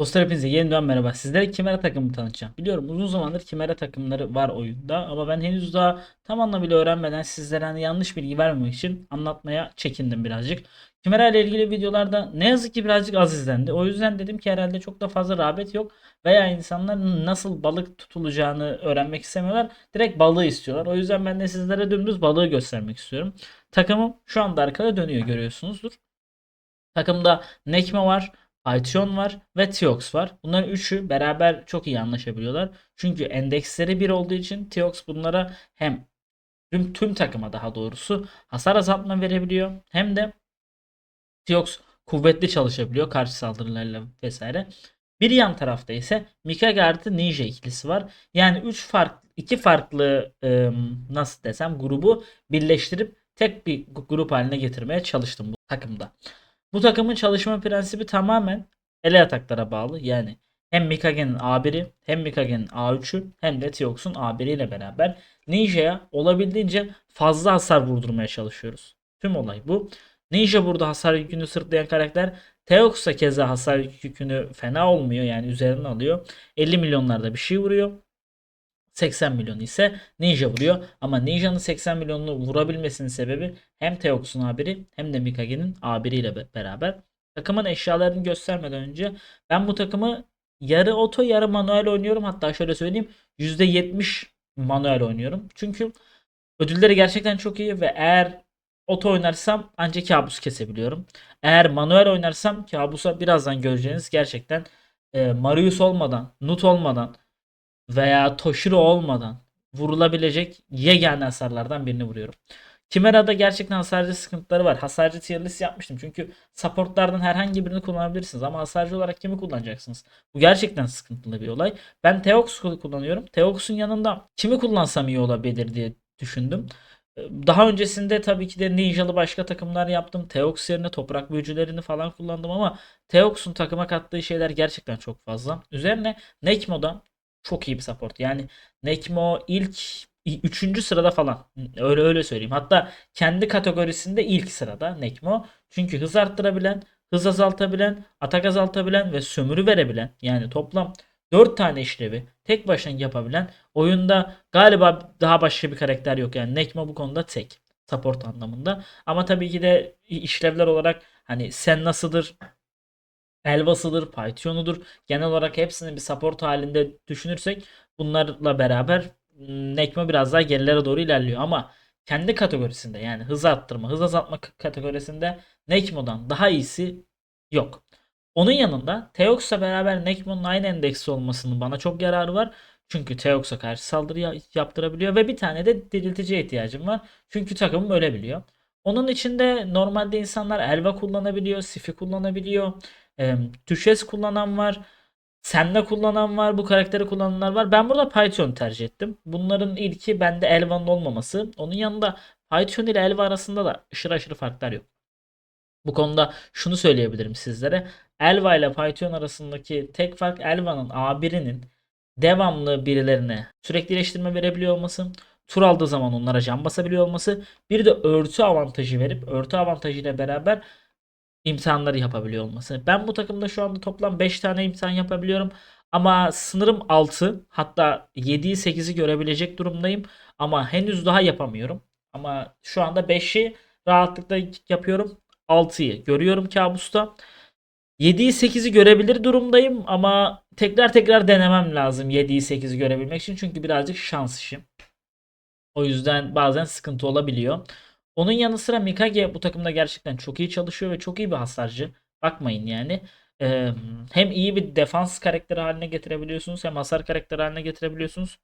Dostlar hepinize yeniden merhaba. Sizlere Kimera takımı tanıtacağım. Biliyorum uzun zamandır Kimera takımları var oyunda ama ben henüz daha tam anlamıyla öğrenmeden sizlere hani yanlış bilgi vermemek için anlatmaya çekindim birazcık. Kimera ile ilgili videolarda ne yazık ki birazcık az izlendi. O yüzden dedim ki herhalde çok da fazla rağbet yok veya insanlar nasıl balık tutulacağını öğrenmek istemiyorlar. Direkt balığı istiyorlar. O yüzden ben de sizlere dümdüz balığı göstermek istiyorum. Takımım şu anda arkada dönüyor görüyorsunuzdur. Takımda Nekme var. Python var ve Tiox var. Bunların üçü beraber çok iyi anlaşabiliyorlar. Çünkü endeksleri bir olduğu için Tiox bunlara hem tüm, tüm takıma daha doğrusu hasar azaltma verebiliyor. Hem de Tiox kuvvetli çalışabiliyor karşı saldırılarla vesaire. Bir yan tarafta ise Mikage artı Ninja ikilisi var. Yani 3 farklı iki farklı e, nasıl desem grubu birleştirip tek bir grup haline getirmeye çalıştım bu takımda. Bu takımın çalışma prensibi tamamen ele ataklara bağlı. Yani hem Mikage'nin A1'i hem Mikage'nin A3'ü hem de Tiox'un A1'i ile beraber Ninja'ya olabildiğince fazla hasar vurdurmaya çalışıyoruz. Tüm olay bu. Ninja burada hasar yükünü sırtlayan karakter. Teox keza hasar yükünü fena olmuyor yani üzerine alıyor. 50 milyonlarda bir şey vuruyor. 80 milyon ise Ninja vuruyor. Ama Ninja'nın 80 milyonunu vurabilmesinin sebebi hem Teox'un A1'i hem de Mikage'nin A1'i ile be- beraber. Takımın eşyalarını göstermeden önce ben bu takımı yarı oto yarı manuel oynuyorum. Hatta şöyle söyleyeyim %70 manuel oynuyorum. Çünkü ödülleri gerçekten çok iyi ve eğer oto oynarsam ancak kabus kesebiliyorum. Eğer manuel oynarsam kabusa birazdan göreceğiniz gerçekten e, Marius olmadan, Nut olmadan veya Toshiro olmadan vurulabilecek yegane hasarlardan birini vuruyorum. Kimera'da gerçekten hasarcı sıkıntıları var. Hasarcı tier list yapmıştım. Çünkü supportlardan herhangi birini kullanabilirsiniz. Ama hasarcı olarak kimi kullanacaksınız? Bu gerçekten sıkıntılı bir olay. Ben Teox kullanıyorum. Teox'un yanında kimi kullansam iyi olabilir diye düşündüm. Daha öncesinde tabii ki de Ninja'lı başka takımlar yaptım. Teox yerine toprak büyücülerini falan kullandım ama Teox'un takıma kattığı şeyler gerçekten çok fazla. Üzerine Nekmo'da çok iyi bir support. Yani Nekmo ilk 3. sırada falan. Öyle öyle söyleyeyim. Hatta kendi kategorisinde ilk sırada Nekmo. Çünkü hız arttırabilen, hız azaltabilen, atak azaltabilen ve sömürü verebilen yani toplam 4 tane işlevi tek başına yapabilen oyunda galiba daha başka bir karakter yok. Yani Nekmo bu konuda tek support anlamında. Ama tabii ki de işlevler olarak hani sen nasıldır, Elvasıdır, Python'udur. Genel olarak hepsini bir support halinde düşünürsek bunlarla beraber m, Nekmo biraz daha gerilere doğru ilerliyor. Ama kendi kategorisinde yani hız arttırma, hız azaltma kategorisinde Nekmo'dan daha iyisi yok. Onun yanında Teox'la beraber Nekmo'nun aynı endeksi olmasının bana çok yararı var. Çünkü Teox'a karşı saldırı ya- yaptırabiliyor ve bir tane de dirilticiye ihtiyacım var. Çünkü takımım ölebiliyor. Onun içinde normalde insanlar Elva kullanabiliyor, Sif'i kullanabiliyor. E, Düşes kullanan var. Senna kullanan var. Bu karakteri kullananlar var. Ben burada Python tercih ettim. Bunların ilki bende Elva'nın olmaması. Onun yanında Python ile Elva arasında da aşırı aşırı farklar yok. Bu konuda şunu söyleyebilirim sizlere. Elva ile Python arasındaki tek fark Elva'nın A1'inin devamlı birilerine sürekli iyileştirme verebiliyor olması. Tur aldığı zaman onlara can basabiliyor olması. Bir de örtü avantajı verip örtü avantajıyla beraber imtihanları yapabiliyor olması. Ben bu takımda şu anda toplam 5 tane imtihan yapabiliyorum. Ama sınırım 6 hatta 7'yi 8'i görebilecek durumdayım. Ama henüz daha yapamıyorum. Ama şu anda 5'i rahatlıkla yapıyorum. 6'yı görüyorum kabusta. 7'yi 8'i görebilir durumdayım ama tekrar tekrar denemem lazım 7'yi 8'i görebilmek için. Çünkü birazcık şans işi. O yüzden bazen sıkıntı olabiliyor. Onun yanı sıra Mikage bu takımda gerçekten çok iyi çalışıyor ve çok iyi bir hasarcı. Bakmayın yani. Ee, hem iyi bir defans karakteri haline getirebiliyorsunuz hem hasar karakteri haline getirebiliyorsunuz.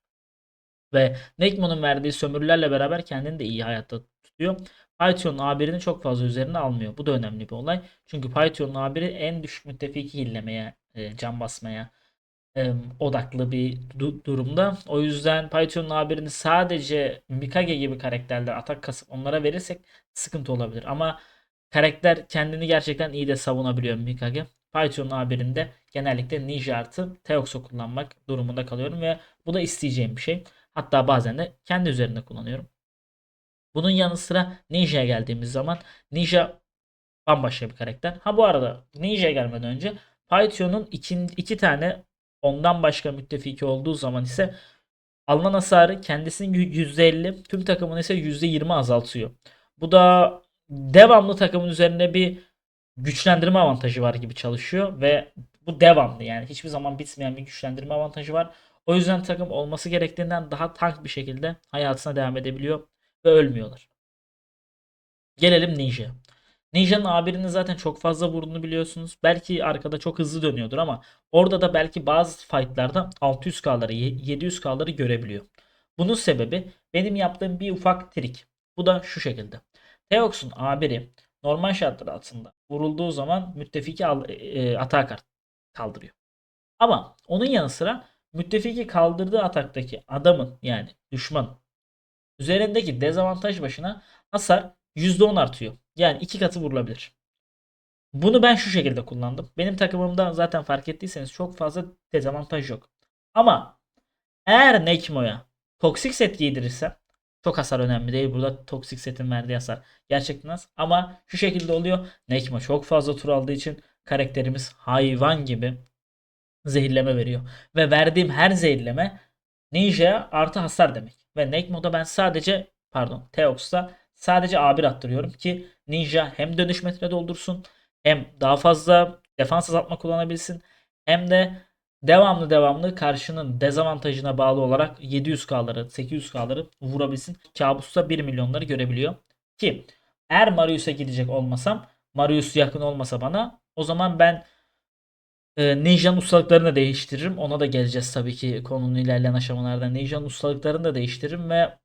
Ve Nekmo'nun verdiği sömürülerle beraber kendini de iyi hayatta tutuyor. Python'un A1'ini çok fazla üzerine almıyor. Bu da önemli bir olay. Çünkü Python'un A1'i en düşük müttefiki hillemeye, e, can basmaya odaklı bir du- durumda. O yüzden Python'un A1'ini sadece Mikage gibi karakterler atak kasıp onlara verirsek sıkıntı olabilir. Ama karakter kendini gerçekten iyi de savunabiliyor Mikage. Python'un A1'inde genellikle Ninja artı Teox'u kullanmak durumunda kalıyorum ve bu da isteyeceğim bir şey. Hatta bazen de kendi üzerinde kullanıyorum. Bunun yanı sıra Ninja'ya geldiğimiz zaman Ninja bambaşka bir karakter. Ha bu arada Ninja'ya gelmeden önce Python'un iki, iki tane ondan başka müttefiki olduğu zaman ise alınan hasarı kendisinin %50 tüm takımın ise %20 azaltıyor. Bu da devamlı takımın üzerine bir güçlendirme avantajı var gibi çalışıyor ve bu devamlı yani hiçbir zaman bitmeyen bir güçlendirme avantajı var. O yüzden takım olması gerektiğinden daha tank bir şekilde hayatına devam edebiliyor ve ölmüyorlar. Gelelim Ninja. Ninja'nın A1'ini zaten çok fazla vurduğunu biliyorsunuz. Belki arkada çok hızlı dönüyordur ama orada da belki bazı fightlarda 600K'ları 700K'ları görebiliyor. Bunun sebebi benim yaptığım bir ufak trik. Bu da şu şekilde. Teox'un A1'i normal şartlar altında vurulduğu zaman müttefiki al, e, atağa kaldırıyor. Ama onun yanı sıra müttefiki kaldırdığı ataktaki adamın yani düşman üzerindeki dezavantaj başına hasar %10 artıyor. Yani iki katı vurulabilir. Bunu ben şu şekilde kullandım. Benim takımımda zaten fark ettiyseniz çok fazla dezavantaj yok. Ama eğer Nekmo'ya toksik set giydirirsem çok hasar önemli değil. Burada toksik setin verdiği hasar gerçekten az. Ama şu şekilde oluyor. Nekmo çok fazla tur aldığı için karakterimiz hayvan gibi zehirleme veriyor. Ve verdiğim her zehirleme Ninja'ya artı hasar demek. Ve Nekmo'da ben sadece pardon Teox'ta sadece A1 attırıyorum ki Ninja hem dönüş metre doldursun hem daha fazla defans azaltma kullanabilsin hem de devamlı devamlı karşının dezavantajına bağlı olarak 700K'ları 800K'ları vurabilsin. Kabus'ta 1 milyonları görebiliyor. Ki eğer Marius'a gidecek olmasam Marius yakın olmasa bana o zaman ben e, Ninja'nın ustalıklarını da değiştiririm. Ona da geleceğiz tabii ki konunun ilerleyen aşamalarda. Ninja'nın ustalıklarını da değiştiririm ve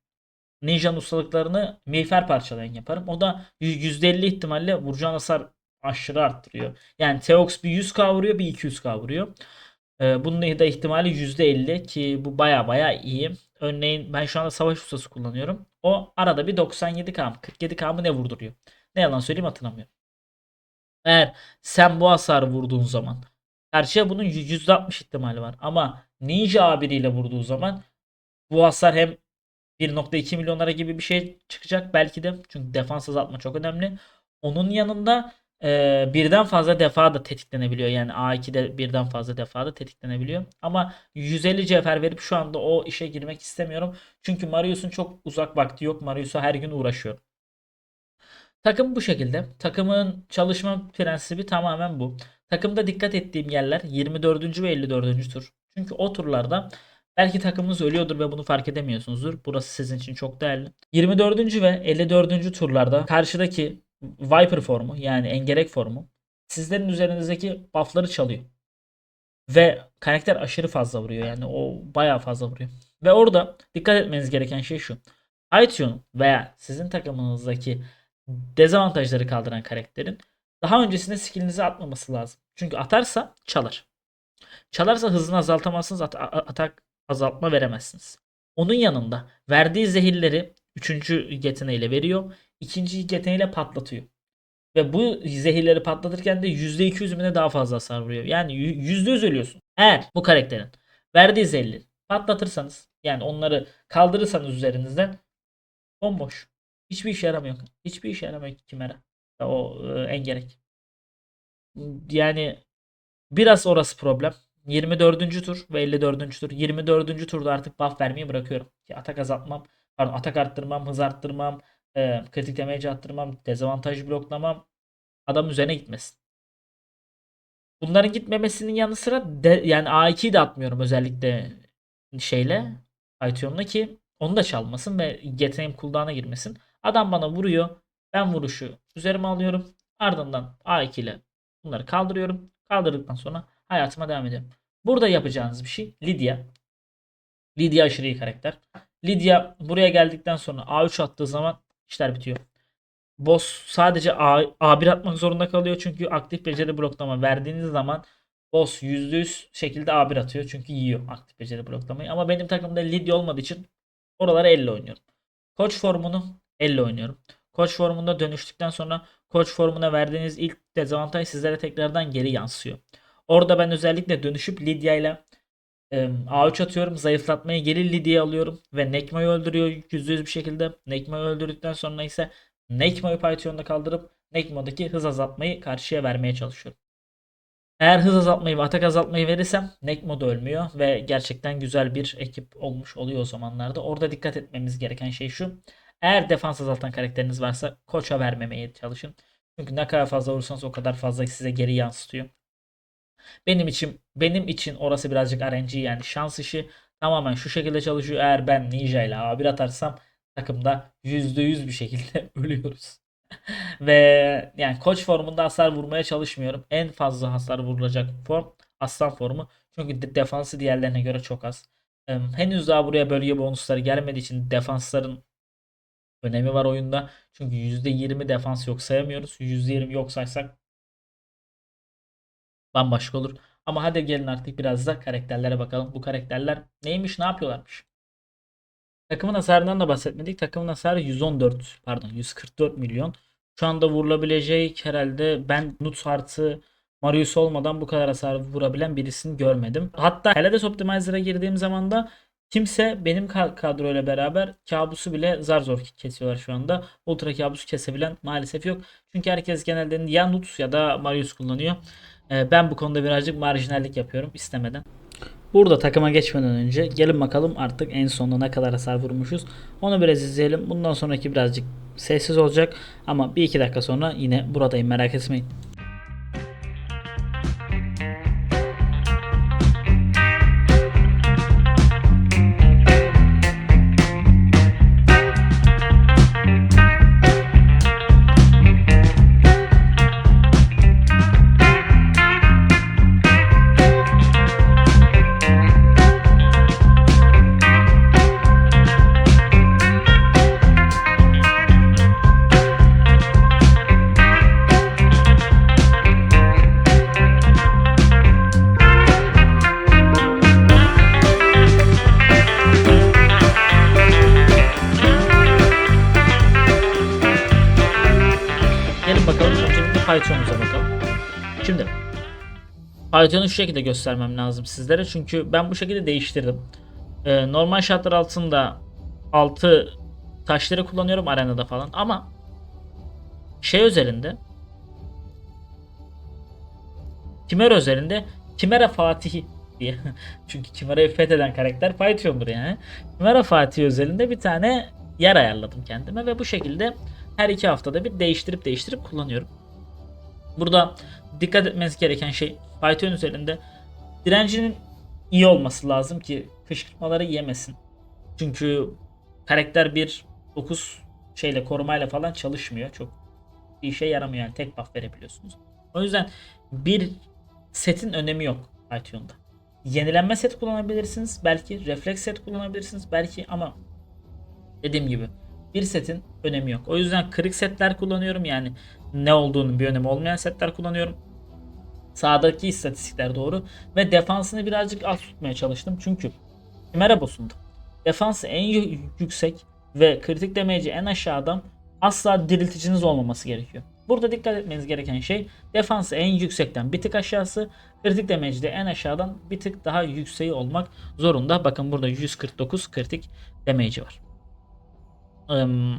Ninja'nın ustalıklarını miğfer parçalayan yaparım. O da %50 ihtimalle vuracağın hasar aşırı arttırıyor. Yani Teox bir 100k vuruyor bir 200k vuruyor. Ee, bunun da ihtimali %50 ki bu baya baya iyi. Örneğin ben şu anda savaş ustası kullanıyorum. O arada bir 97k mı 47k mı ne vurduruyor. Ne yalan söyleyeyim hatırlamıyorum. Eğer sen bu hasarı vurduğun zaman karşıya bunun %60 ihtimali var. Ama Ninja A1 vurduğu zaman bu hasar hem 1.2 milyonlara gibi bir şey çıkacak belki de. Çünkü defans azaltma çok önemli. Onun yanında e, birden fazla defa da tetiklenebiliyor. Yani A2'de birden fazla defa da tetiklenebiliyor. Ama 150 cevher verip şu anda o işe girmek istemiyorum. Çünkü Marius'un çok uzak vakti yok. Marius'a her gün uğraşıyor. Takım bu şekilde. Takımın çalışma prensibi tamamen bu. Takımda dikkat ettiğim yerler 24. ve 54. tur. Çünkü o turlarda belki takımınız ölüyordur ve bunu fark edemiyorsunuzdur. Burası sizin için çok değerli. 24. ve 54. turlarda karşıdaki Viper formu yani engerek formu sizlerin üzerinizdeki buffları çalıyor. Ve karakter aşırı fazla vuruyor. Yani o bayağı fazla vuruyor. Ve orada dikkat etmeniz gereken şey şu. Aityon veya sizin takımınızdaki dezavantajları kaldıran karakterin daha öncesinde skillinizi atmaması lazım. Çünkü atarsa çalar. Çalarsa hızını azaltamazsınız. At- atak azaltma veremezsiniz. Onun yanında verdiği zehirleri 3. yeteneğiyle veriyor. ikinci yeteneğiyle patlatıyor. Ve bu zehirleri patlatırken de %200 mi ne daha fazla hasar vuruyor. Yani %100 ölüyorsun. Eğer bu karakterin verdiği zehirleri patlatırsanız yani onları kaldırırsanız üzerinizden bomboş. Hiçbir işe yaramıyor. Hiçbir işe yaramıyor Kimera. O e, engerek. Yani biraz orası problem. 24. tur ve 54. tur. 24. turda artık buff vermeyi bırakıyorum. Ki atak azaltmam, pardon atak arttırmam, hız arttırmam, e, kritik damage arttırmam, dezavantaj bloklamam. Adam üzerine gitmesin. Bunların gitmemesinin yanı sıra de, yani A2'yi de atmıyorum özellikle şeyle Python'la ki onu da çalmasın ve yeteneğim cooldown'a girmesin. Adam bana vuruyor. Ben vuruşu üzerime alıyorum. Ardından A2 ile bunları kaldırıyorum. Kaldırdıktan sonra hayatıma devam ediyorum. Burada yapacağınız bir şey Lydia. Lydia aşırı iyi karakter. Lydia buraya geldikten sonra A3 attığı zaman işler bitiyor. Boss sadece A, A1 atmak zorunda kalıyor çünkü aktif beceri bloklama verdiğiniz zaman boss %100 şekilde A1 atıyor çünkü yiyor aktif beceri bloklamayı. Ama benim takımda Lydia olmadığı için oraları elle oynuyorum. Koç formunu elle oynuyorum. Koç formunda dönüştükten sonra koç formuna verdiğiniz ilk dezavantaj sizlere tekrardan geri yansıyor. Orada ben özellikle dönüşüp Lydia ile e, A3 atıyorum. Zayıflatmayı geri Lydia'ya alıyorum. Ve Nekma'yı öldürüyor %100 bir şekilde. Nekma'yı öldürdükten sonra ise Nekma'yı Python'da kaldırıp Nekma'daki hız azaltmayı karşıya vermeye çalışıyorum. Eğer hız azaltmayı ve atak azaltmayı verirsem Nekmo da ölmüyor ve gerçekten güzel bir ekip olmuş oluyor o zamanlarda. Orada dikkat etmemiz gereken şey şu. Eğer defans azaltan karakteriniz varsa koça vermemeye çalışın. Çünkü ne kadar fazla vurursanız o kadar fazla size geri yansıtıyor. Benim için benim için orası birazcık RNG yani şans işi tamamen şu şekilde çalışıyor. Eğer ben Ninja ile A1 atarsam takımda %100 bir şekilde ölüyoruz. Ve yani koç formunda hasar vurmaya çalışmıyorum. En fazla hasar vurulacak form aslan formu. Çünkü de- defansı diğerlerine göre çok az. Em, Henüz daha buraya bölge bonusları gelmediği için defansların önemi var oyunda. Çünkü %20 defans yok sayamıyoruz. %20 yok saysak bambaşka olur. Ama hadi gelin artık biraz da karakterlere bakalım. Bu karakterler neymiş, ne yapıyorlarmış? Takımın hasarından da bahsetmedik. Takımın hasarı 114 pardon 144 milyon. Şu anda vurulabilecek herhalde ben Nuts artı Marius olmadan bu kadar hasar vurabilen birisini görmedim. Hatta Helades Optimizer'a girdiğim zaman da kimse benim ka- kadroyla beraber kabusu bile zar zor kesiyorlar şu anda. Ultra kabusu kesebilen maalesef yok. Çünkü herkes genelde ya Nuts ya da Marius kullanıyor. Ee, Ben bu konuda birazcık marjinallik yapıyorum istemeden. Burada takıma geçmeden önce gelin bakalım artık en sonunda ne kadar hasar vurmuşuz. Onu biraz izleyelim. Bundan sonraki birazcık sessiz olacak. Ama bir iki dakika sonra yine buradayım merak etmeyin. Python'u şu şekilde göstermem lazım sizlere. Çünkü ben bu şekilde değiştirdim. Ee, normal şartlar altında 6 taşları kullanıyorum arenada falan ama şey özelinde Kimera özelinde Kimera Fatih diye. Çünkü Kimera'yı fetheden karakter Python'dur yani. Kimera Fatih özelinde bir tane yer ayarladım kendime ve bu şekilde her iki haftada bir değiştirip değiştirip kullanıyorum. Burada dikkat etmeniz gereken şey Python üzerinde direncinin iyi olması lazım ki kışkırtmaları yemesin. Çünkü karakter bir 9 şeyle korumayla falan çalışmıyor. Çok bir işe yaramıyor yani tek buff verebiliyorsunuz. O yüzden bir setin önemi yok Python'da. Yenilenme set kullanabilirsiniz. Belki refleks set kullanabilirsiniz. Belki ama dediğim gibi bir setin önemi yok. O yüzden kırık setler kullanıyorum. Yani ne olduğunun bir önemi olmayan setler kullanıyorum. Sağdaki istatistikler doğru. Ve defansını birazcık az tutmaya çalıştım. Çünkü Chimera boss'unda defansı en yü- yüksek ve kritik damage'i en aşağıdan asla dirilticiniz olmaması gerekiyor. Burada dikkat etmeniz gereken şey defansı en yüksekten bir tık aşağısı, kritik damage'i de en aşağıdan bir tık daha yükseği olmak zorunda. Bakın burada 149 kritik damage'i var. Im,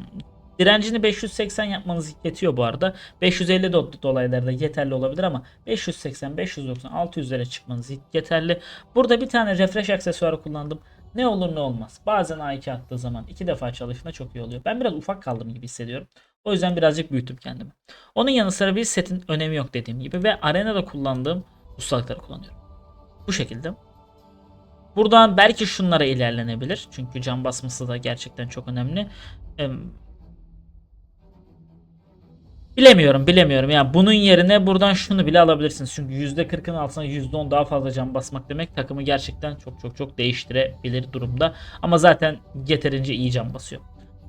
direncini 580 yapmanız yetiyor bu arada. 550 do- dolaylarda yeterli olabilir ama 580, 590, 600'lere çıkmanız yeterli. Burada bir tane refresh aksesuarı kullandım. Ne olur ne olmaz. Bazen A2 attığı zaman iki defa çalıştığında çok iyi oluyor. Ben biraz ufak kaldım gibi hissediyorum. O yüzden birazcık büyüttüm kendimi. Onun yanı sıra bir setin önemi yok dediğim gibi ve arenada kullandığım ustalıkları kullanıyorum. Bu şekilde. Buradan belki şunlara ilerlenebilir. Çünkü can basması da gerçekten çok önemli. Em, Bilemiyorum, bilemiyorum. Yani bunun yerine buradan şunu bile alabilirsiniz. Çünkü %40'ın altına %10 daha fazla can basmak demek takımı gerçekten çok çok çok değiştirebilir durumda. Ama zaten yeterince iyi can basıyor.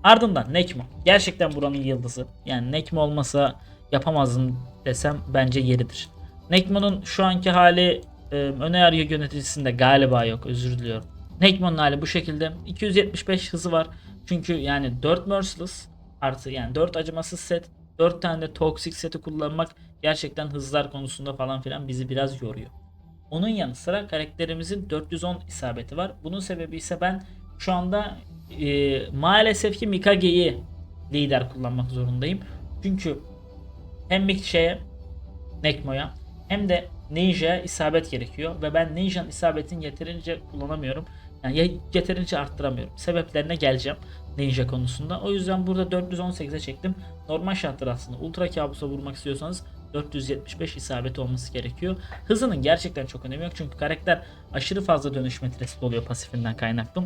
Ardından Nekmo. Gerçekten buranın yıldızı. Yani Nekmo olmasa yapamazdım desem bence yeridir. Nekmo'nun şu anki hali e, ön yargı yöneticisinde galiba yok. Özür diliyorum. Nekmo'nun hali bu şekilde. 275 hızı var. Çünkü yani 4 Merciless artı yani 4 acımasız set 4 tane de toksik seti kullanmak gerçekten hızlar konusunda falan filan bizi biraz yoruyor. Onun yanı sıra karakterimizin 410 isabeti var. Bunun sebebi ise ben şu anda e, maalesef ki Mikage'yi lider kullanmak zorundayım. Çünkü hem Mik şeye Nekmo'ya hem de Ninja'ya isabet gerekiyor ve ben Ninja'nın isabetini yeterince kullanamıyorum. Yani ya- yeterince arttıramıyorum. Sebeplerine geleceğim Ninja konusunda. O yüzden burada 418'e çektim. Normal şartlar aslında ultra kabusa vurmak istiyorsanız 475 isabeti olması gerekiyor. Hızının gerçekten çok önemi yok çünkü karakter aşırı fazla dönüş metresi doluyor pasifinden kaynaklı.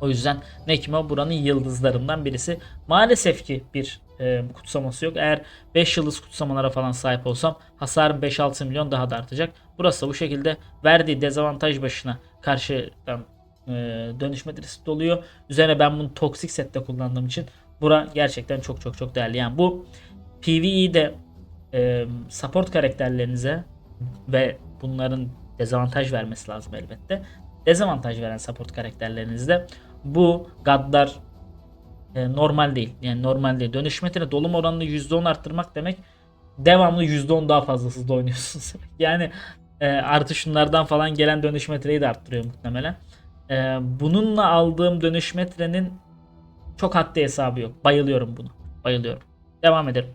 O yüzden Nekima buranın yıldızlarından birisi. Maalesef ki bir e, kutsaması yok. Eğer 5 yıldız kutsamalara falan sahip olsam hasarım 5-6 milyon daha da artacak. Burası da bu şekilde verdiği dezavantaj başına karşıdan e, dönüş metresi doluyor. Üzerine ben bunu toksik sette kullandığım için bura gerçekten çok çok çok değerli. Yani bu PvE'de e, support karakterlerinize ve bunların dezavantaj vermesi lazım elbette. Dezavantaj veren support karakterlerinizde bu gaddar e, normal değil. Yani normal değil. Dönüş metre dolum oranını %10 arttırmak demek devamlı %10 daha fazla hızlı oynuyorsunuz. yani e, artı falan gelen dönüş metreyi de arttırıyor muhtemelen. E, bununla aldığım dönüş metrenin çok haddi hesabı yok. Bayılıyorum bunu. Bayılıyorum. Devam edelim.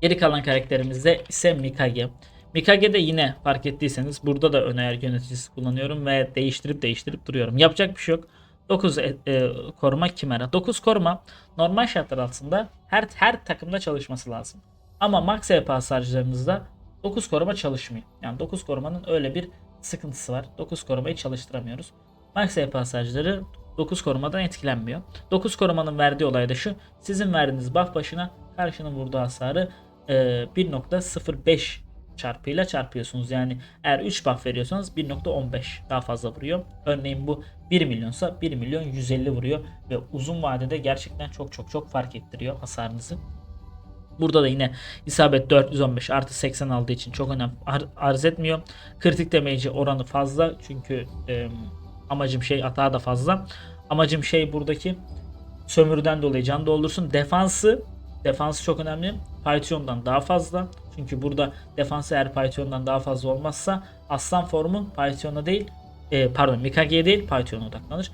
Geri kalan karakterimizde ise Mikage. Mikage'de yine fark ettiyseniz burada da ön yöneticisi kullanıyorum ve değiştirip değiştirip duruyorum. Yapacak bir şey yok. 9 e, e, koruma kimera. 9 koruma normal şartlar altında her her takımda çalışması lazım. Ama max EP hasarcılarınızda 9 koruma çalışmıyor. Yani 9 korumanın öyle bir sıkıntısı var. 9 korumayı çalıştıramıyoruz. Max EP hasarcıları 9 korumadan etkilenmiyor. 9 korumanın verdiği olay da şu. Sizin verdiğiniz buff başına karşının vurduğu hasarı e, 1.05 çarpıyla çarpıyorsunuz. Yani eğer 3 buff veriyorsanız 1.15 daha fazla vuruyor. Örneğin bu 1 milyonsa 1 milyon 150 vuruyor ve uzun vadede gerçekten çok çok çok fark ettiriyor hasarınızı. Burada da yine isabet 415 artı 80 aldığı için çok önem ar- arz etmiyor. Kritik damage oranı fazla çünkü e, amacım şey hata da fazla. Amacım şey buradaki sömürüden dolayı can doldursun. Defansı defansı çok önemli. Python'dan daha fazla. Çünkü burada defansı eğer Python'dan daha fazla olmazsa Aslan formun Python'a değil e, pardon Mikage'ye değil Python'a odaklanır.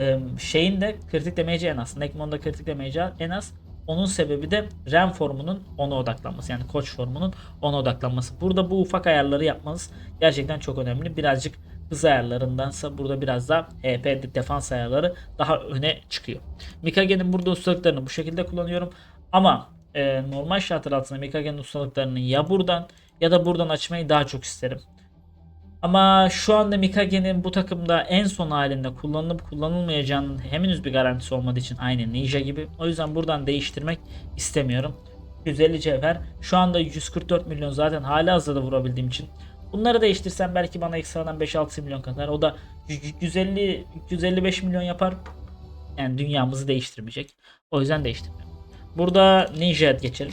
E, şeyin de kritik damage en az. Nekmon'da kritik damage en az. Onun sebebi de Ren formunun ona odaklanması. Yani koç formunun ona odaklanması. Burada bu ufak ayarları yapmanız gerçekten çok önemli. Birazcık hız ayarlarındansa burada biraz daha HP defans ayarları daha öne çıkıyor. Mikage'nin burada ustalıklarını bu şekilde kullanıyorum. Ama e, normal şartlar altında Mikage'nin ustalıklarını ya buradan ya da buradan açmayı daha çok isterim. Ama şu anda Mikage'nin bu takımda en son halinde kullanılıp kullanılmayacağının henüz bir garantisi olmadığı için aynı Ninja gibi. O yüzden buradan değiştirmek istemiyorum. 150 cevher. Şu anda 144 milyon zaten hala hazırda vurabildiğim için. Bunları değiştirsem belki bana ekstradan 5-6 milyon kadar. O da 150 155 milyon yapar. Yani dünyamızı değiştirmeyecek. O yüzden değiştirmiyorum. Burada Ninja'ya geçelim.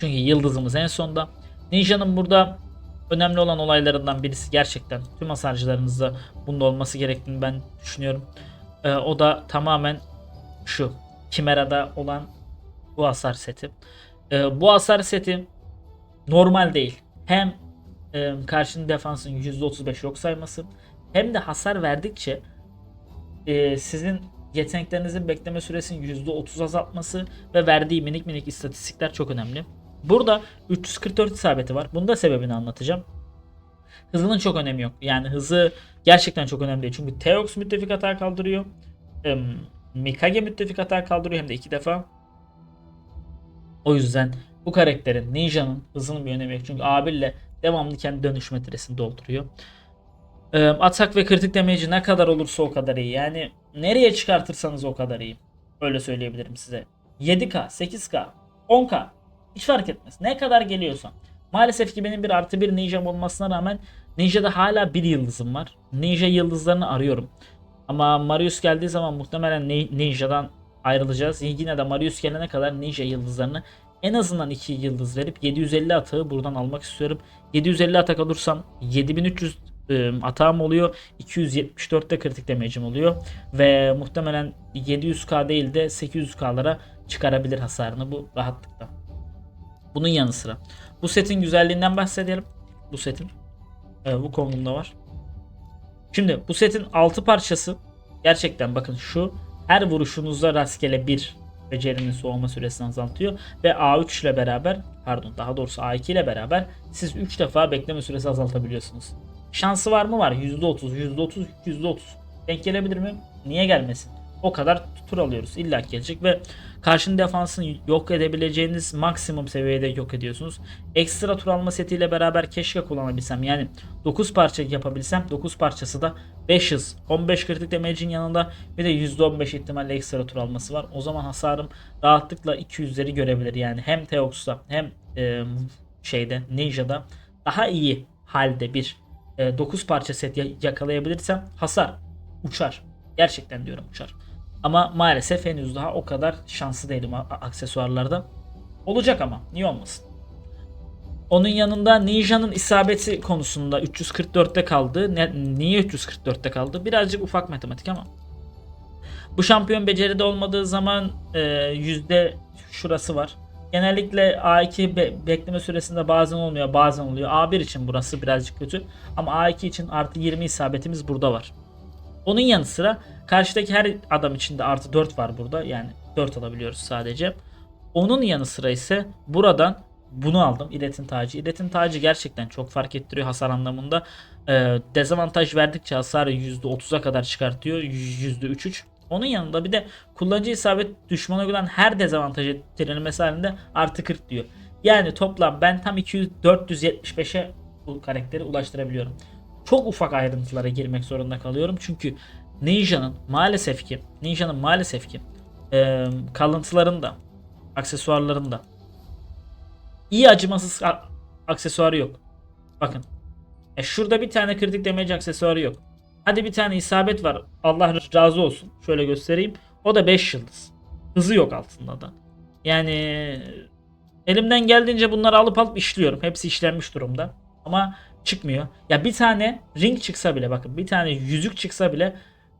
Çünkü yıldızımız en sonda. Ninja'nın burada önemli olan olaylarından birisi gerçekten tüm hasarcılarınızda bunda olması gerektiğini ben düşünüyorum. Ee, o da tamamen şu. Kimera'da olan bu hasar seti. Ee, bu hasar seti normal değil. Hem e, karşının defansın %35 yok sayması hem de hasar verdikçe e, sizin yeteneklerinizin bekleme süresinin %30 azaltması ve verdiği minik minik istatistikler çok önemli. Burada 344 isabeti var. Bunda sebebini anlatacağım. Hızının çok önemi yok. Yani hızı gerçekten çok önemli değil. Çünkü Theox müttefik hata kaldırıyor. Mikage müttefik hata kaldırıyor hem de iki defa. O yüzden bu karakterin Ninja'nın hızının bir önemi yok. Çünkü A1 devamlı kendi dönüş metresini dolduruyor. Atak ve kritik damage'i ne kadar olursa o kadar iyi. Yani nereye çıkartırsanız o kadar iyi. Öyle söyleyebilirim size. 7K, 8K, 10K hiç fark etmez. Ne kadar geliyorsa. Maalesef ki benim bir artı bir ninjam olmasına rağmen Ninja'da hala bir yıldızım var. Ninja yıldızlarını arıyorum. Ama Marius geldiği zaman muhtemelen Ni- Ninja'dan ayrılacağız. Yine de Marius gelene kadar Ninja yıldızlarını en azından 2 yıldız verip 750 atağı buradan almak istiyorum. 750 atak alırsam 7300 e, atağım oluyor. 274'te kritik damage'im oluyor. Ve muhtemelen 700k değil de 800k'lara çıkarabilir hasarını bu rahatlıkla. Bunun yanı sıra bu setin güzelliğinden bahsedelim. Bu setin. E, bu konumda var. Şimdi bu setin 6 parçası gerçekten bakın şu her vuruşunuzda rastgele bir becerinin soğuma süresini azaltıyor ve A3 ile beraber pardon daha doğrusu A2 ile beraber siz 3 defa bekleme süresi azaltabiliyorsunuz. Şansı var mı var? %30, %30, %30. Denk gelebilir mi? Niye gelmesin? O kadar tur alıyoruz. İlla gelecek ve karşının defansını yok edebileceğiniz maksimum seviyede yok ediyorsunuz. Ekstra tur alma setiyle beraber keşke kullanabilsem. Yani 9 parça yapabilsem 9 parçası da 5 hız. 15 kritik damage'in yanında bir de %15 ihtimalle ekstra tur alması var. O zaman hasarım rahatlıkla 200'leri görebilir. Yani hem Theox'ta hem e, şeyde Ninja'da daha iyi halde bir e, 9 parça set ya- yakalayabilirsem hasar uçar. Gerçekten diyorum uçar. Ama maalesef henüz daha o kadar şanslı değilim aksesuarlarda. Olacak ama niye olmasın. Onun yanında Ninja'nın isabeti konusunda 344'te kaldı. Ne, niye 344'te kaldı? Birazcık ufak matematik ama. Bu şampiyon beceride olmadığı zaman e, yüzde şurası var. Genellikle A2 be- bekleme süresinde bazen olmuyor bazen oluyor. A1 için burası birazcık kötü. Ama A2 için artı 20 isabetimiz burada var. Onun yanı sıra karşıdaki her adam için de artı 4 var burada. Yani 4 alabiliyoruz sadece. Onun yanı sıra ise buradan bunu aldım. İletin tacı. İletin tacı gerçekten çok fark ettiriyor hasar anlamında. Ee, dezavantaj verdikçe hasarı %30'a kadar çıkartıyor. %3-3. Onun yanında bir de kullanıcı isabet düşmana gelen her dezavantajı denilmesi halinde artı 40 diyor. Yani toplam ben tam 200 475'e bu karakteri ulaştırabiliyorum. Çok ufak ayrıntılara girmek zorunda kalıyorum. Çünkü Ninja'nın maalesef ki Ninja'nın maalesef ki e, kalıntılarında aksesuarlarında iyi acımasız aksesuarı yok. Bakın. E şurada bir tane kritik damage aksesuarı yok. Hadi bir tane isabet var. Allah razı olsun. Şöyle göstereyim. O da 5 yıldız. Hızı yok altında da. Yani elimden geldiğince bunları alıp alıp işliyorum. Hepsi işlenmiş durumda. Ama çıkmıyor. Ya bir tane ring çıksa bile bakın bir tane yüzük çıksa bile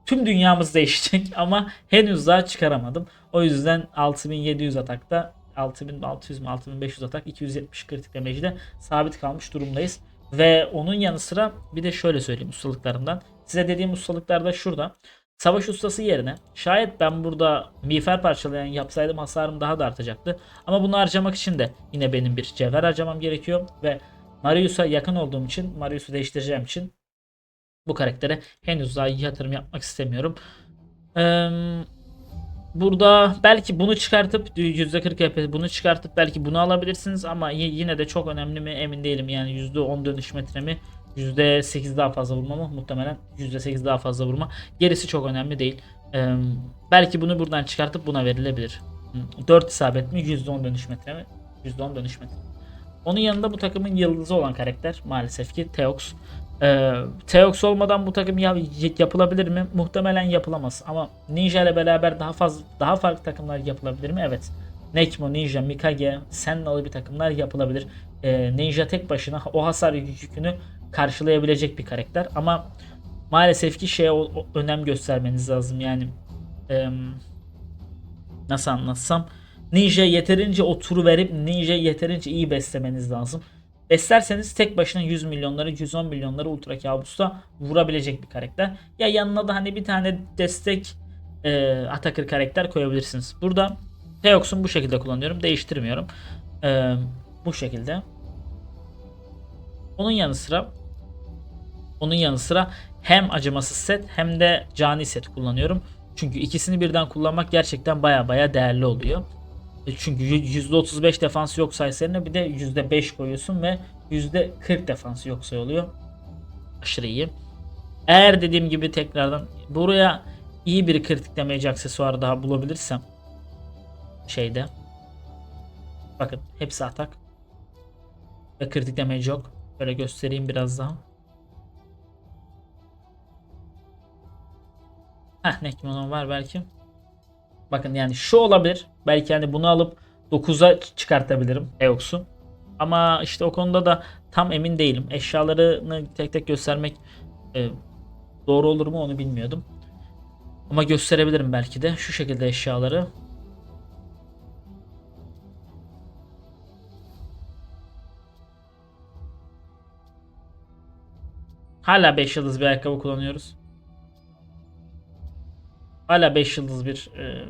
tüm dünyamız değişecek ama henüz daha çıkaramadım. O yüzden 6700 atakta 6600 mi 6500 atak 270 kritik damage'de sabit kalmış durumdayız. Ve onun yanı sıra bir de şöyle söyleyeyim ustalıklarından. Size dediğim ustalıklar da şurada. Savaş ustası yerine şayet ben burada miğfer parçalayan yapsaydım hasarım daha da artacaktı. Ama bunu harcamak için de yine benim bir cevher harcamam gerekiyor ve Marius'a yakın olduğum için Marius'u değiştireceğim için bu karaktere henüz daha yatırım yapmak istemiyorum. Eee, burada belki bunu çıkartıp %40 HP bunu çıkartıp belki bunu alabilirsiniz ama yine de çok önemli mi emin değilim. Yani %10 dönüş metremi %8 daha fazla vurma mı? Muhtemelen %8 daha fazla vurma. Gerisi çok önemli değil. Eee, belki bunu buradan çıkartıp buna verilebilir. Hı, 4 isabet mi? %10 dönüş metre mi? %10 dönüş metre. Onun yanında bu takımın yıldızı olan karakter maalesef ki Theox. Ee, Theox olmadan bu takım ya- yapılabilir mi? Muhtemelen yapılamaz. Ama Ninja ile beraber daha fazla daha farklı takımlar yapılabilir mi? Evet. Nekmo, Ninja, Mikage, Sennalı bir takımlar yapılabilir. Ee, Ninja tek başına o hasar yükünü karşılayabilecek bir karakter. Ama maalesef ki şeye o- o- önem göstermeniz lazım. Yani em, nasıl anlatsam Ninja yeterince o turu verip Ninja yeterince iyi beslemeniz lazım. Beslerseniz tek başına 100 milyonları 110 milyonları Ultra Kabus'ta vurabilecek bir karakter. Ya yanına da hani bir tane destek e, Atakır karakter koyabilirsiniz. Burada Theox'un bu şekilde kullanıyorum. Değiştirmiyorum. E, bu şekilde. Onun yanı sıra onun yanı sıra hem acımasız set hem de cani set kullanıyorum. Çünkü ikisini birden kullanmak gerçekten baya baya değerli oluyor. E Çünkü y- %35 defans yok sayılarına bir de %5 koyuyorsun ve %40 defans yok sayı oluyor. Aşırı iyi. Eğer dediğim gibi tekrardan buraya iyi bir kritik damage aksesuarı daha bulabilirsem şeyde bakın hepsi atak ve kritik damage yok. Böyle göstereyim biraz daha. Heh Nekmonon var belki. Bakın yani şu olabilir. Belki hani bunu alıp 9'a çıkartabilirim Eox'u. Ama işte o konuda da tam emin değilim. Eşyalarını tek tek göstermek e, doğru olur mu onu bilmiyordum. Ama gösterebilirim belki de. Şu şekilde eşyaları. Hala 5 yıldız bir ayakkabı kullanıyoruz. Hala 5 yıldız bir e,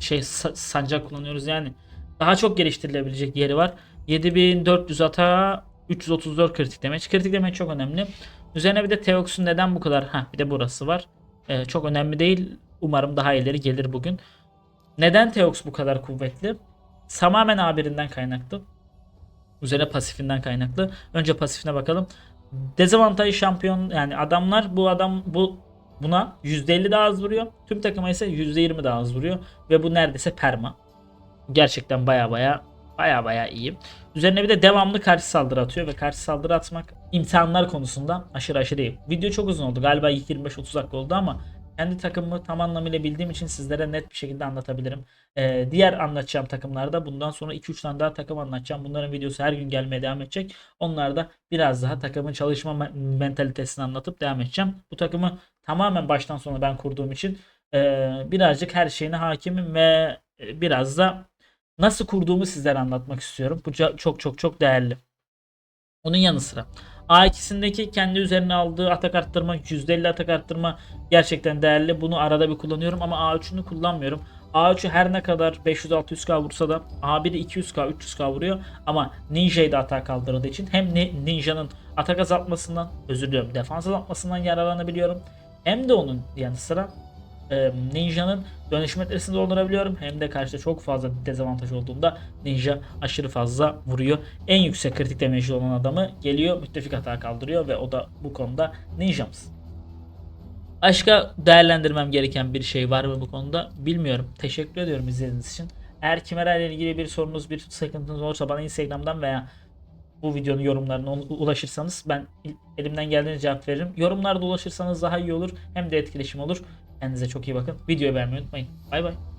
şey sa- sancak kullanıyoruz yani. Daha çok geliştirilebilecek yeri var. 7400 ata 334 kritik demeç. Kritik demeç çok önemli. Üzerine bir de Teox'un neden bu kadar? Ha bir de burası var. Ee, çok önemli değil. Umarım daha ileri gelir bugün. Neden Teox bu kadar kuvvetli? Tamamen A1'inden kaynaklı. Üzerine pasifinden kaynaklı. Önce pasifine bakalım. Dezavantaj şampiyon yani adamlar bu adam bu buna %50 daha az vuruyor. Tüm takıma ise %20 daha az vuruyor ve bu neredeyse perma. Gerçekten baya baya baya baya iyi. Üzerine bir de devamlı karşı saldırı atıyor ve karşı saldırı atmak imtihanlar konusunda aşırı aşırı iyi. Video çok uzun oldu. Galiba 25-30 dakika oldu ama kendi takımımı tam anlamıyla bildiğim için sizlere net bir şekilde anlatabilirim. Ee, diğer anlatacağım takımlarda bundan sonra 2-3 tane daha takım anlatacağım. Bunların videosu her gün gelmeye devam edecek. Onlar da biraz daha takımın çalışma me- mentalitesini anlatıp devam edeceğim. Bu takımı tamamen baştan sona ben kurduğum için e, birazcık her şeyine hakimim ve e, biraz da nasıl kurduğumu sizlere anlatmak istiyorum. Bu çok çok çok değerli. Onun yanı sıra A2'sindeki kendi üzerine aldığı atak arttırma, %50 atak arttırma gerçekten değerli. Bunu arada bir kullanıyorum ama A3'ünü kullanmıyorum. A3'ü her ne kadar 500-600k vursa da A1'i 200k 300k vuruyor ama Ninja'yı da atak kaldırdığı için hem Ni- Ninja'nın atak azaltmasından özür diliyorum defans azaltmasından yararlanabiliyorum. Hem de onun yanı sıra e, Ninja'nın dönüş metresini doldurabiliyorum. Hem de karşıda çok fazla dezavantaj olduğunda Ninja aşırı fazla vuruyor. En yüksek kritik damage'i olan adamı geliyor müttefik hata kaldırıyor ve o da bu konuda Ninja'mız. Başka değerlendirmem gereken bir şey var mı bu konuda bilmiyorum. Teşekkür ediyorum izlediğiniz için. Eğer Kimera ile ilgili bir sorunuz, bir sıkıntınız olursa bana Instagram'dan veya bu videonun yorumlarına ulaşırsanız ben elimden geldiğince cevap veririm. Yorumlarda ulaşırsanız daha iyi olur. Hem de etkileşim olur. Kendinize çok iyi bakın. Videoyu beğenmeyi unutmayın. Bay bay.